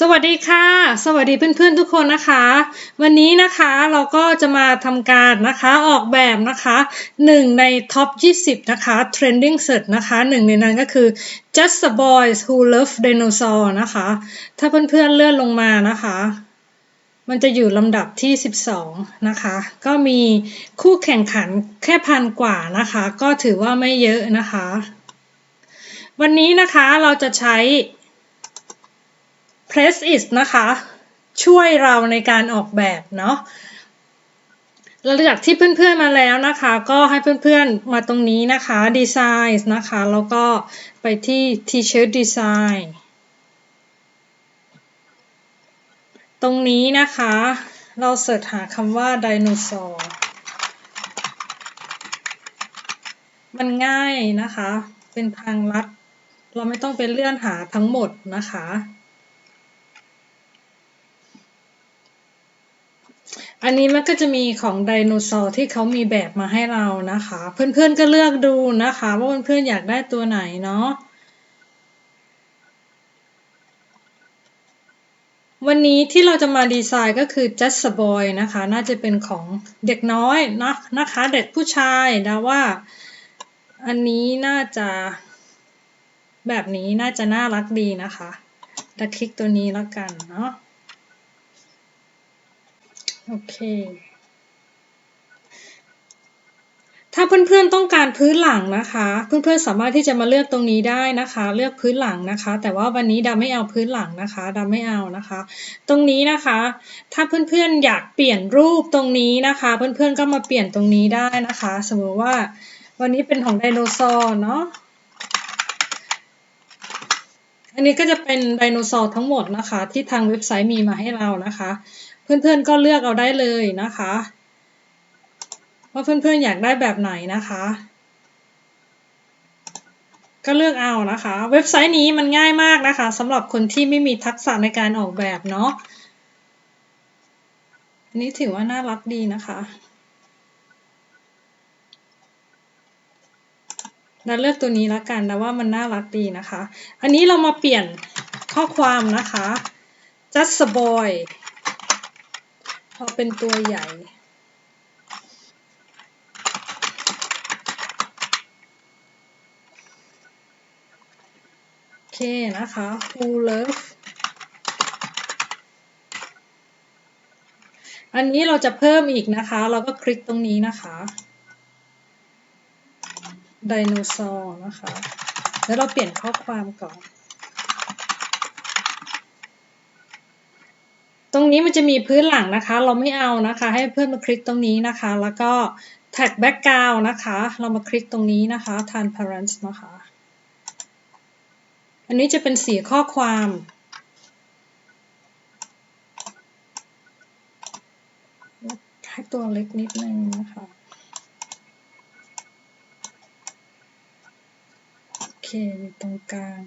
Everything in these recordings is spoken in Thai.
สวัสดีค่ะ สวัสดีเพื่อนๆทุกคนนะคะ วันนี้นะคะเราก็จะมาทำการนะคะออกแบบนะคะหนึ่งในท็อป 20 นะคะ trending search นะคะหนึ่งในนั้นก็คือ just the boys who love dinosaur นะคะ ถ้าเพื่อนๆเลื่อนลงมานะคะ มันจะอยู่ลำดับที่ 12 นะคะ ก็มีคู่แข่งขันแค่พันกว่านะคะ ก็ถือว่าไม่เยอะนะคะ วันนี้นะคะเราจะใช้ Press it นะคะ ช่วยเราในการออกแบบเนาะหลังจากที่เพื่อนๆมาแล้วนะคะ ก็ให้เพื่อนๆมาตรงนี้นะคะ Design นะคะ แล้วก็ไปที่ T-shirt Design ตรงนี้นะคะ เราเสิร์ชหาคำว่าไดโนเสาร์มันง่ายนะคะ เป็นทางลัด เราไม่ต้องไปเลื่อนหาทั้งหมดนะคะ อันนี้มันก็จะมีของไดโนเสาร์ที่เขามีแบบมาให้เรานะคะ เพื่อนๆก็เลือกดูนะคะ ว่าเพื่อนๆอยากได้ตัวไหนเนาะวันนี้ที่เราจะมาดีไซน์ก็คือ just a boy นะคะ น่าจะเป็นของเด็กน้อยนะนะคะ เด็กผู้ชายนะว่า อันนี้น่าจะแบบนี้น่าจะน่ารักดีนะคะจะคลิกตัวนี้แล้วกันเนาะ โอเค ถ้าเพื่อนๆต้องการพื้นหลังนะคะ เพื่อนๆสามารถที่จะมาเลือกตรงนี้ได้นะคะ เลือกพื้นหลังนะคะ แต่ว่าวันนี้ดาไม่เอาพื้นหลังนะคะดาไม่เอานะคะ ตรงนี้นะคะ ถ้าเพื่อนๆอยากเปลี่ยนรูปตรงนี้นะคะ เพื่อนๆก็มาเปลี่ยนตรงนี้ได้นะคะ สมมติว่าวันนี้เป็นของไดโนเสาร์เนาะ อันนี้ก็จะเป็นไดโนเสาร์ทั้งหมดนะคะ ที่ทางเว็บไซต์มีมาให้เรานะคะ เพื่อนๆก็เลือกเอาได้เลยนะคะ ว่าเพื่อนๆอยากได้แบบไหนนะคะ ก็เลือกเอานะคะ เว็บไซต์นี้มันง่ายมากนะคะสำหรับคนที่ไม่มีทักษะในการออกแบบเนาะอันนี้ถือว่าน่ารักดีนะคะ เราเลือกตัวนี้แล้วกันนะว่ามันน่ารักดีนะคะ อันนี้เรามาเปลี่ยนข้อความนะคะ just a boy พอเป็นตัวใหญ่ โอเคนะคะ who love อันนี้เราจะเพิ่มอีกนะคะ เราก็คลิกตรงนี้นะคะ ไดโนเสาร์นะคะ แล้วเราเปลี่ยนข้อความก่อน ตรงนี้มันจะมีพื้นหลังนะคะ เราไม่เอานะคะ ให้เพื่อนมาคลิกตรงนี้นะคะ แล้วก็ tag background นะคะ เรามาคลิกตรงนี้นะคะ transparent นะคะ อันนี้จะเป็นสีข้อความให้ตัวเล็กนิดนึงนะคะ เคอยู่ตรงกลาง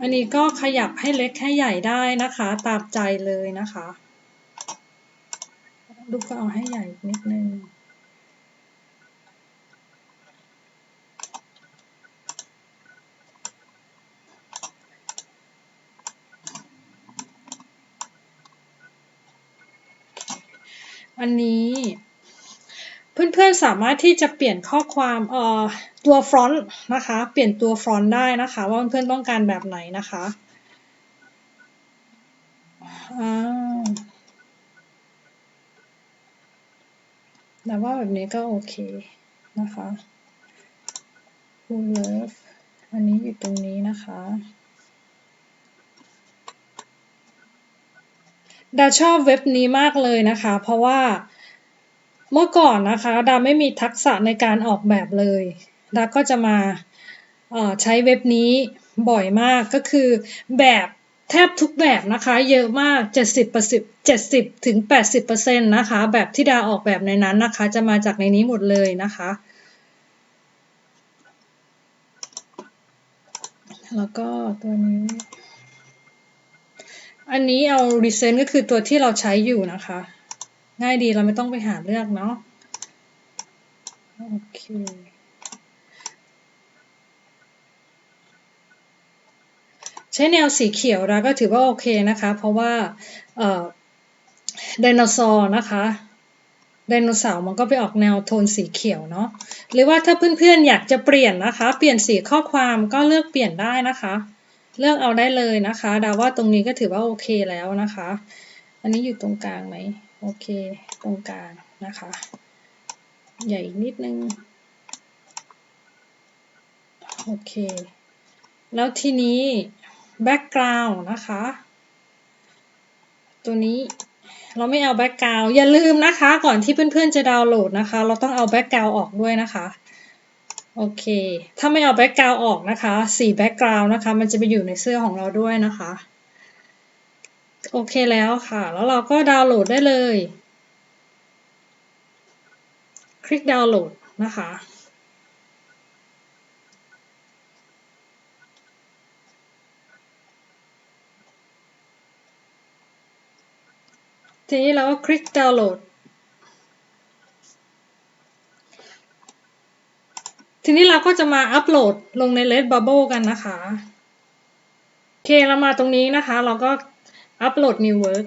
อันนี้ก็ขยับให้เล็กให้ใหญ่ได้นะคะ ตามใจเลยนะคะ ลูกก็เอาให้ใหญ่นิดนึงอันนี้ เพื่อนๆสามารถที่จะเปลี่ยนข้อความเอ่อตัวฟรอนต์นะคะ เปลี่ยนตัวฟรอนต์ได้นะคะ ว่าเพื่อนๆต้องการแบบไหนนะคะแต่ว่าแบบนี้ก็โอเคนะคะ Who love อันนี้อยู่ตรงนี้นะคะดาชอบเว็บนี้มากเลยนะคะ เพราะว่า เมื่อก่อนนะคะ ดาไม่มีทักษะในการออกแบบเลย ดาก็จะมาใช้เว็บนี้บ่อยมากก็คือแบบแทบทุกแบบนะคะเยอะมาก 70 70ถึง80%นะคะ แบบที่ดาออกแบบในนั้นนะคะ จะมาจากในนี้หมดเลยนะคะ แล้วก็ตัวนี้ อันนี้เอา recent ก็คือตัวที่เราใช้อยู่นะคะ ง่ายดีเราไม่ต้องไปหาเลือกเนาะโอเคใช้แนวสีเขียวเราก็ถือว่าโอเคนะคะ เพราะว่าไดโนเสาร์นะคะไดโนเสาร์มันก็ไปออกแนวโทนสีเขียวเนาะหรือว่าถ้าเพื่อนๆอยากจะเปลี่ยนนะคะ เปลี่ยนสีข้อความก็เลือกเปลี่ยนได้นะคะ เลือกเอาได้เลยนะคะดาว่าตรงนี้ก็ถือว่าโอเคแล้วนะคะ อันนี้อยู่ตรงกลางไหม โอเค ตรงกลางนะคะ ใหญ่นิดนึง โอเค แล้วทีนี้ background นะคะ ตัวนี้เราไม่เอา background อย่าลืมนะคะ ก่อนที่เพื่อนๆจะดาวน์โหลดนะคะ เราต้องเอา background ออกด้วยนะคะ โอเค ถ้าไม่เอา background ออกนะคะ สี background นะคะ มันจะไปอยู่ในเสื้อของเราด้วยนะคะ โอเคแล้วค่ะ แล้วเราก็ดาวน์โหลดได้เลย คลิกดาวน์โหลดนะคะ ทีนี้เราก็คลิกดาวน์โหลด ทีนี้เราก็จะมาอัปโหลดลงใน Redbubble กันนะคะ โอเคเรามาตรงนี้นะคะ เราก็ อัปโหลด New Work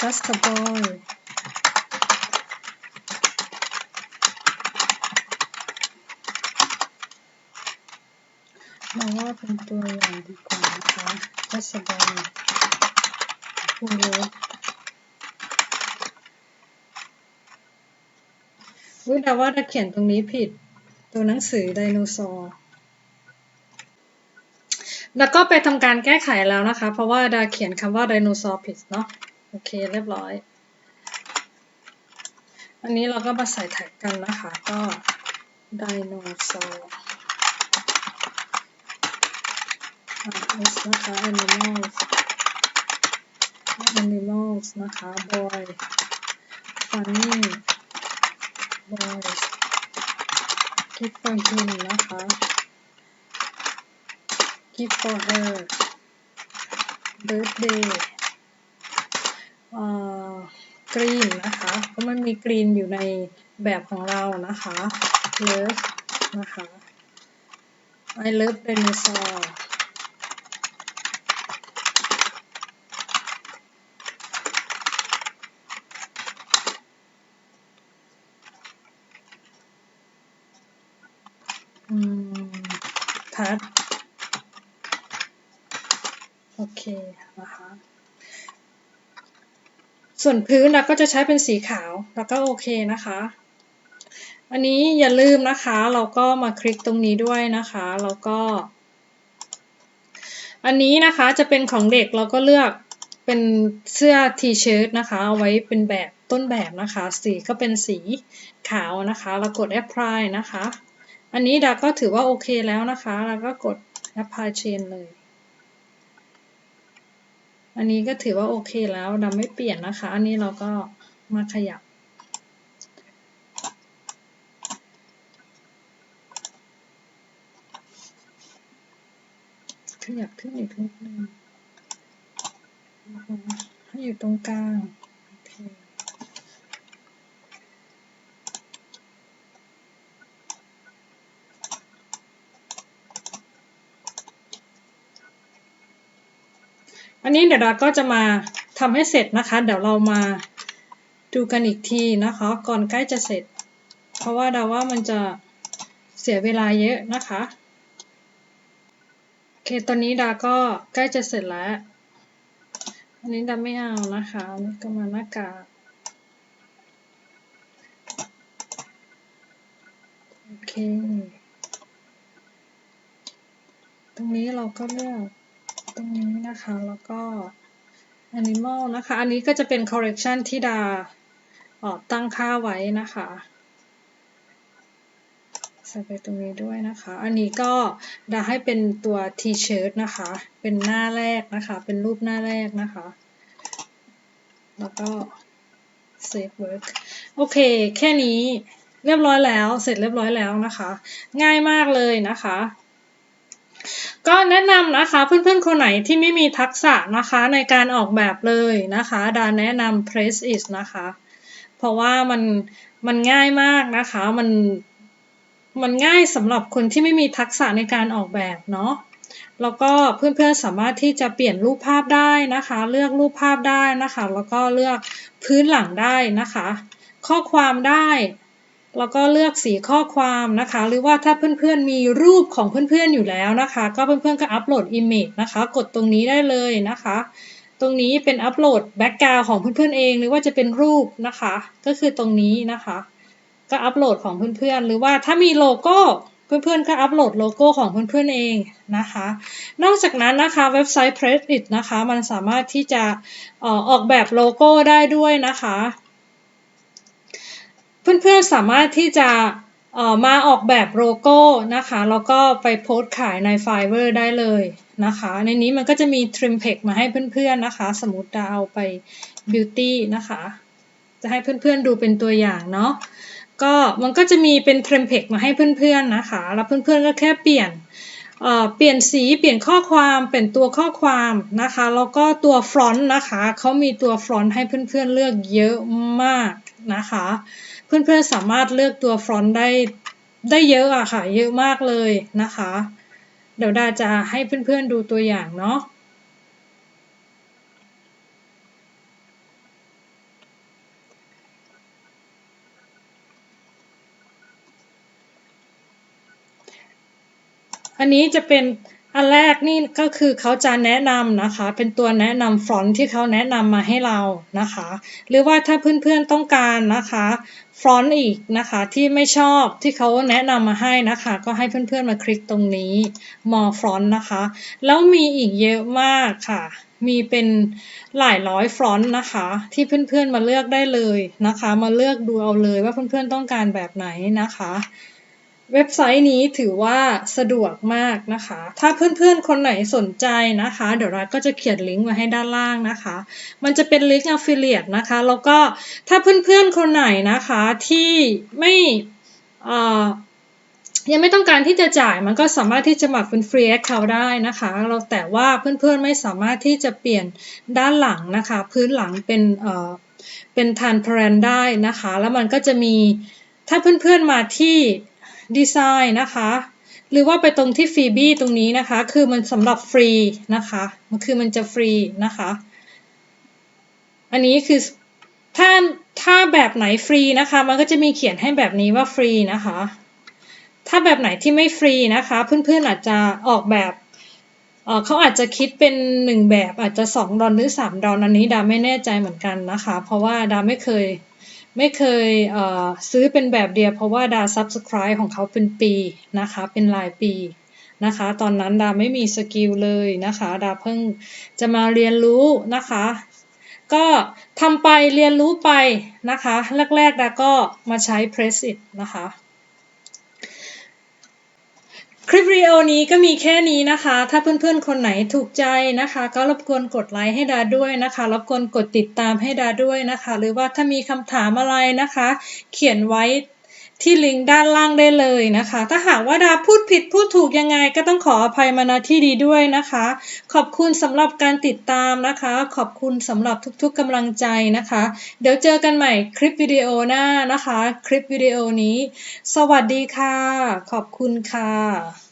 Just a boy เราว่าเป็นตั วอย่างดีกว่านะคะก็สบายฟูรสวิดาว่าถ้าเขียนตรงนี้ผิด ตัวหนังสือไดโนเสาร์แล้วก็ไปทำการแก้ไขแล้วนะคะ เพราะว่าดาเขียนคำว่าไดโนเสาร์ผิดเนาะโอเคเรียบร้อย อันนี้เราก็มาใส่แท็กกันนะคะ ก็ไดโนเสาร์ S นะคะ animals animals นะคะ boy funny บยกิฟต์ for นะคะ gift for her birthday เดย์กรีนนะคะ เพราะมันมีกรีนอยู่ในแบบของเรานะคะเลิฟนะคะ I love dinosaur พัดโอเคนะคะส่วนพื้นเราก็จะใช้เป็นสีขาวแล้วก็โอเคนะคะ อันนี้อย่าลืมนะคะ เราก็มาคลิกตรงนี้ด้วยนะคะแล้วก็ อันนี้นะคะจะเป็นของเด็กเราก็เลือกเป็นเสื้อทีเชิ้ตนะคะเอาไว้เป็นแบบต้นแบบนะคะ สีก็เป็นสีขาวนะคะเรากด apply นะคะ อันนี้ดาก็ถือว่าโอเคแล้วนะคะเราก็กด apply chain เลย อันนี้ก็ถือว่าโอเคแล้วดาไม่เปลี่ยนนะคะ อันนี้เราก็มาขยับ ขยับขึ้นอีกนิดนึงให้อยู่ตรงกลางโอเค อันนี้เดี๋ยวเราก็จะมาทำให้เสร็จนะคะ เดี๋ยวเรามาดูกันอีกทีนะคะ ก่อนใกล้จะเสร็จ เพราะว่าดาว่ามันจะเสียเวลาเยอะนะคะโอเคตอนนี้ดาก็ใกล้จะเสร็จแล้ว อันนี้ดาไม่เอานะคะนี่ก็มาหน้ากากโอเค ตรงนี้เราก็เลือก ตรงนี้นะคะ แล้วก็ animal นะคะ อันนี้ก็จะเป็น correction ที่ดาตั้งค่าไว้นะคะใส่ไปตรงนี้ด้วยนะคะ อันนี้ก็ดาให้เป็นตัว t-shirt นะคะ เป็นหน้าแรกนะคะ เป็นรูปหน้าแรกนะคะ แล้วก็ save work โอเค แค่นี้เรียบร้อยแล้ว เสร็จเรียบร้อยแล้วนะคะ ง่ายมากเลยนะคะ ก็แนะนำนะคะเพื่อนๆคนไหนที่ไม่มีทักษะนะคะในการออกแบบเลยนะคะ ดาแนะนำ Press It นะคะ เพราะว่ามันมันง่ายมากนะคะ มันมันง่ายสำหรับคนที่ไม่มีทักษะในการออกแบบเนาะแล้วก็เพื่อนๆสามารถที่จะเปลี่ยนรูปภาพได้นะคะ เลือกรูปภาพได้นะคะ แล้วก็เลือกพื้นหลังได้นะคะ ข้อความได้ แล้วก็เลือกสีข้อความนะคะ หรือว่าถ้าเพื่อนๆมีรูปของเพื่อนๆอยู่แล้วนะคะ ก็เพื่อนๆก็อัปโหลดอิมเมจนะคะ กดตรงนี้ได้เลยนะคะ ตรงนี้เป็นอัปโหลดแบ็กกราวของเพื่อนๆเอง หรือว่าจะเป็นรูปนะคะ ก็คือตรงนี้นะคะ ก็อัปโหลดของเพื่อนๆ หรือว่าถ้ามีโลโก้เพื่อนๆ ก็อัปโหลดโลโก้ของเพื่อนๆเองนะคะ นอกจากนั้นนะคะเว็บไซต์ Pressit นะคะ มันสามารถที่จะออกแบบโลโก้ได้ด้วยนะคะ เพื่อนๆสามารถที่จะมาออกแบบโลโก้นะคะ แล้วก็ไปโพสขายใน Fiverr ได้เลยนะคะ ในนี้มันก็จะมี trim p e มาให้เพื่อนๆนะคะ สมมติเราเอาไป beauty นะคะ จะให้เพื่อนๆดูเป็นตัวอย่างเนาะก็มันก็จะมีเป็นเทมเพลตมาให้เพื่อนๆนะคะ แล้วเพื่อนๆก็แค่เปลี่ยนเปลี่ยนสี เปลี่ยนข้อความ เปลี่ยนตัวข้อความนะคะ แล้วก็ตัวฟรอนต์นะคะ เขามีตัวฟรอนต์ให้เพื่อนๆเลือกเยอะมาก นะคะ เพื่อนๆสามารถเลือกตัวฟรอนต์ได้ได้เยอะอะค่ะ เยอะมากเลยนะคะ เดี๋ยวดาจะให้เพื่อนๆดูตัวอย่างเนาะอันนี้จะเป็น อันแรกนี่ก็คือเขาจะแนะนำนะคะ เป็นตัวแนะนำฟอนต์ที่เขาแนะนำมาให้เรานะคะ หรือว่าถ้าเพื่อนๆต้องการนะคะฟอนต์อีกนะคะที่ไม่ชอบที่เขาแนะนำมาให้นะคะ ก็ให้เพื่อนๆมาคลิกตรงนี้ more font นะคะ แล้วมีอีกเยอะมากค่ะ มีเป็นหลายร้อยฟอนต์นะคะ ที่เพื่อนๆมาเลือกได้เลยนะคะ มาเลือกดูเอาเลยว่าเพื่อนๆต้องการแบบไหนนะคะ เว็บไซต์นี้ถือว่าสะดวกมากนะคะ ถ้าเพื่อนๆ คนไหนสนใจนะคะ เดี๋ยวเราก็จะเขียนลิงก์มาให้ด้านล่างนะคะ มันจะเป็นลิงก์ affiliate นะคะ แล้วก็ถ้าเพื่อนๆ คนไหนนะคะที่ไม่ยังไม่ต้องการที่จะจ่ายมันก็สามารถที่จะหมักเป็นฟรีแอคเคาท์ได้นะคะ เราแต่ว่าเพื่อนๆ ไม่สามารถที่จะเปลี่ยนด้านหลังนะคะ พื้นหลังเป็นเอ่อเป็นทานพรนได้นะคะ แล้วมันก็จะมีถ้าเพื่อนๆ มาที่ ดีไซน์นะคะ หรือว่าไปตรงที่ฟรีบี้ตรงนี้นะคะ คือมันสำหรับฟรีนะคะมันคือมันจะฟรีนะคะ อันนี้คือถ้าถ้าแบบไหนฟรีนะคะ มันก็จะมีเขียนให้แบบนี้ว่าฟรีนะคะ ถ้าแบบไหนที่ไม่ฟรีนะคะ เพื่อนๆอาจจะออกแบบเขาอาจจะคิดเป็นหนึ่งแบบอาจจะสองดอลหรือสามดอลอันนี้ดาไม่แน่ใจเหมือนกันนะคะ เพราะว่าดาไม่เคย ไม่เคยซื้อเป็นแบบเดียวเพราะว่าดา subscribe ของเขาเป็นปีนะคะ เป็นรายปีนะคะ ตอนนั้นดาไม่มีสกิลเลยนะคะ ดาเพิ่งจะมาเรียนรู้นะคะ ก็ทำไปเรียนรู้ไปนะคะ แรกๆดาก็มาใช้ Press It นะคะ คลิปวิดีโอนี้ก็มีแค่นี้นะคะ ถ้าเพื่อนๆ คนไหนถูกใจนะคะ ก็รบกวนกดไลค์ให้ดาด้วยนะคะ รบกวนกดติดตามให้ดาด้วยนะคะ หรือว่าถ้ามีคำถามอะไรนะคะ เขียนไว้ ที่ลิงก์ด้านล่างได้เลยนะคะ ถ้าหากว่าดาพูดผิดพูดถูกยังไงก็ต้องขออภัยมาณที่ดีด้วยนะคะ ขอบคุณสำหรับการติดตามนะคะ ขอบคุณสำหรับทุกๆกำลังใจนะคะ เดี๋ยวเจอกันใหม่คลิปวิดีโอหน้านะคะ คลิปวิดีโอนี้ สวัสดีค่ะ ขอบคุณค่ะ